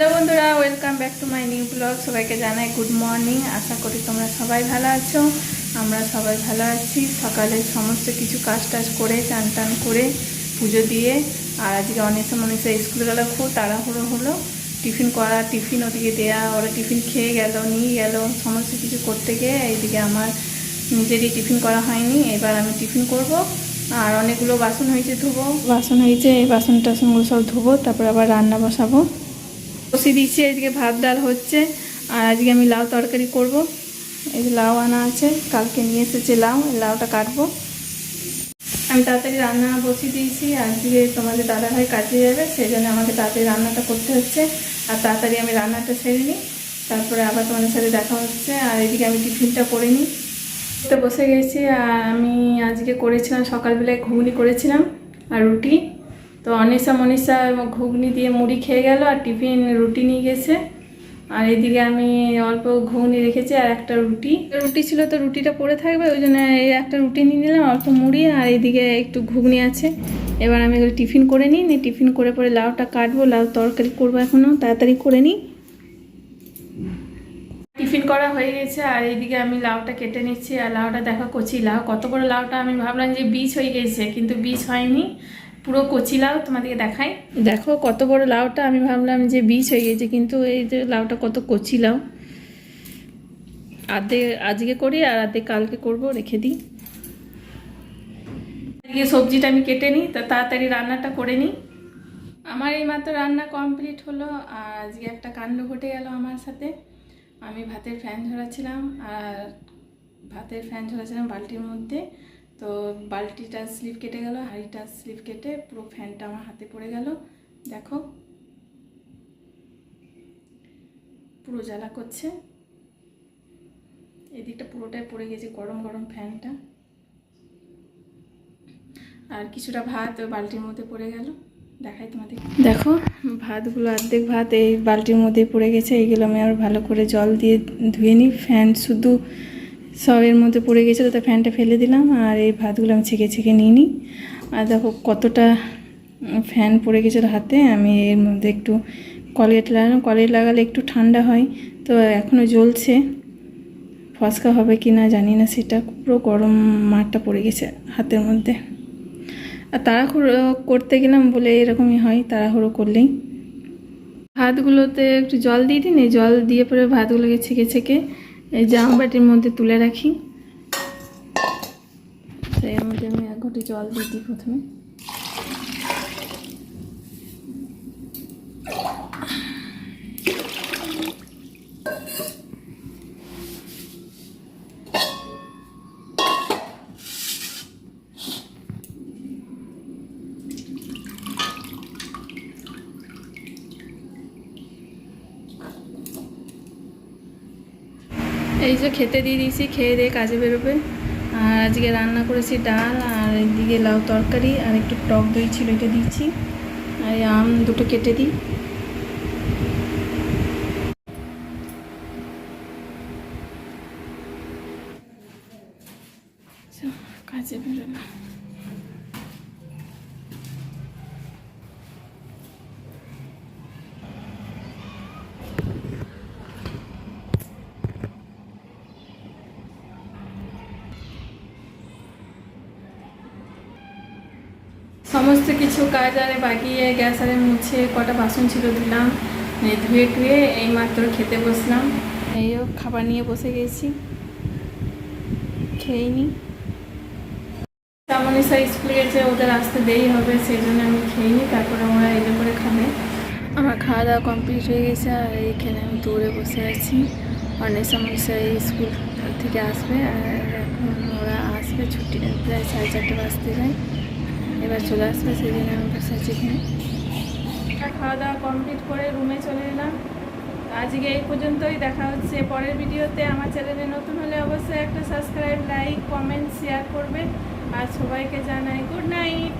Hello বন্ধুরা welcome back to my new blog সবাইকে জানাই গুড মর্নিং আশা করি তোমরা সবাই ভালো আছো। আমরা সবাই ভালো আছি। সকালে সমস্ত কিছু কাজ টাজ করে, চান টান করে, পুজো দিয়ে, আর আজকে অনেকটা মনীষা স্কুলে খুব তাড়াহুড়ো হলো। টিফিন করা টিফিন ওদিকে দেয়া, ওরা টিফিন খেয়ে গেল, নিয়ে গেল, সমস্ত কিছু করতে গিয়ে এইদিকে আমার নিজেরই টিফিন করা হয়নি। এবার আমি টিফিন করব, আর অনেকগুলো বাসন হয়েছে ধুবো। বাসন হয়েছে, এই বাসন টাসনগুলো সব ধুবো, তারপর আবার রান্না বসাবো। বসিয়ে দিচ্ছি, এদিকে ভাত ডাল হচ্ছে, আর আজকে আমি লাউ তরকারি করব। এই যে লাউ আনা আছে, কালকে নিয়ে এসেছে লাউ লাউটা কাটবো। আমি তাড়াতাড়ি রান্না বসিয়ে দিয়েছি আজকে তোমাদের দাদাভাই কাজে যাবে সেই জন্য আমাকে তাড়াতাড়ি রান্নাটা করতে হচ্ছে। আর তাড়াতাড়ি আমি রান্নাটা সেরে নিই, তারপরে আবার তোমাদের সাথে দেখা হচ্ছে, আর এদিকে আমি টিফিনটা করে নিই। তো বসে গেছি, আর আমি আজকে করেছিলাম, সকালবেলায় ঘুগনি করেছিলাম, আর রুটি। তো অনিশা, মনীষা ঘুগনি দিয়ে মুড়ি খেয়ে গেল আর টিফিন রুটি নিয়ে গেছে। আর এদিকে আমি অল্প ঘুগনি রেখেছি আর একটা রুটি। রুটি ছিল তো রুটিটা পড়ে থাকবে, ওই জন্য এই একটা রুটি নিয়ে নিলাম, অল্প মুড়ি আর এদিকে একটু ঘুগনি আছে। এবার আমি এগুলো টিফিন করে নিই, নিয়ে টিফিন করে পরে লাউটা কাটবো, লাউ তরকারি করব এখনও তাড়াতাড়ি করে নিই। টিফিন করা হয়ে গেছে আর এইদিকে আমি লাউটা কেটে নিচ্ছি আর লাউটা দেখা কচি লাউ, কত বড় লাউটা আমি ভাবলাম যে বীজ হয়ে গেছে, কিন্তু বীজ হয়নি। পুরো কচি লাউ তোমাদেরকে দেখাই। দেখো কত বড় লাউটা আমি ভাবলাম যে বীজ হয়ে গেছে কিন্তু এই যে লাউটা কত কচি লাউ। আধে আজকে করি আর আধে কালকে করব রেখে দিই। আজকে সবজিটা আমি কেটে নিই তা তাড়াতাড়ি রান্নাটা করে নিই। আমার এই মাত্র রান্না কমপ্লিট হলো আর আজকে একটা কাণ্ড ঘটে গেল আমার সাথে। আমি ভাতের ফ্যান ঝরাচ্ছিলাম আর ভাতের ফ্যান ঝরাচ্ছিলাম বালতির মধ্যে। তো বালতিটা স্লিপ কেটে গেল, হাঁড়িটা স্লিপ কেটে পুরো ফ্যানটা আমার হাতে পড়ে গেল। দেখো। পুরো জ্বালা করছে। এদিকটা পুরোটাই পড়ে গেছে, গরম গরম ফ্যানটা। আর কিছুটা ভাত বালতির মধ্যে পড়ে গেল। দেখাই তোমাদের। দেখো, ভাতগুলো অর্ধেক ভাত এই বালতির মধ্যে পড়ে গেছে। এইগুলো আমি আর ভালো করে জল দিয়ে ধুয়ে নিই। ফ্যান শুধু সবের মধ্যে পড়ে গেছিল, তো ফ্যানটা ফেলে দিলাম আর এই ভাতগুলো আমি ছেঁকে ছেঁকে নিই। আর দেখো কতটা ফ্যান পড়ে গেছিল হাতে, আমি এর মধ্যে একটু কলগেট লাগালাম। কলগেট লাগালে একটু ঠান্ডা হয়, তো এখনও জ্বলছে। ফসকা হবে কি না জানি না, সেটা পুরো গরম মাঠটা পড়ে গেছে হাতের মধ্যে। আর তাড়াহুড়ো করতে গেলাম বলে এরকমই হয়, তাড়াহুড়ো করলেই। ভাতগুলোতে একটু জল দিয়ে দিন জল দিয়ে পরে ভাতগুলোকে ছেঁকে ছেঁকে এই জাম বাটির মধ্যে তুলে রাখি। সেই মধ্যে আমি এক ঘটি জল দিয়ে দিই প্রথমে। এই যে খেতে দিয়ে দিয়েছি, খেয়ে দিয়ে কাজে বেরোবে আর আজকে রান্না করেছি ডাল, আর এদিকে লাউ তরকারি, আর একটু টক দই ছিল এটা দিয়েছি। আর আম দুটো কেটে দিই। কাজে বেরোবে সমস্ত কিছু কাজ আরে বাগিয়ে গ্যাস আরে মুছে কটা বাসন ছিল দিলাম ধুয়ে টুয়ে এই মাত্র খেতে বসলাম। এইও খাবার নিয়ে বসে গেছি। খেয়ে নি। স্যার স্কুলে গেছে, ওদের আসতে দেরি হবে সেই জন্য আমি খেয়ে নিই তারপরে ওরা এলে করে খাবে। আমার খাওয়া দাওয়া কমপ্লিট হয়ে গেছে, আর এইখানে আমি দৌড়ে বসে আছি। অনেক সময় স্যার স্কুল থেকে আসবে, আর এখন ওরা আসবে, ছুটি প্রায় সাড়ে চারটে বাজতে যায়। এবার চলে আসবে সেই জন্য আমি বসে এখানে খাওয়া দাওয়া কমপ্লিট করে রুমে চলে এলাম। আজকে এই পর্যন্তই, দেখা হচ্ছে পরের ভিডিওতে। আমার চ্যানেলে নতুন হলে অবশ্যই একটা সাবস্ক্রাইব লাইক কমেন্ট শেয়ার করবে। আর সবাইকে জানাই গুড নাইট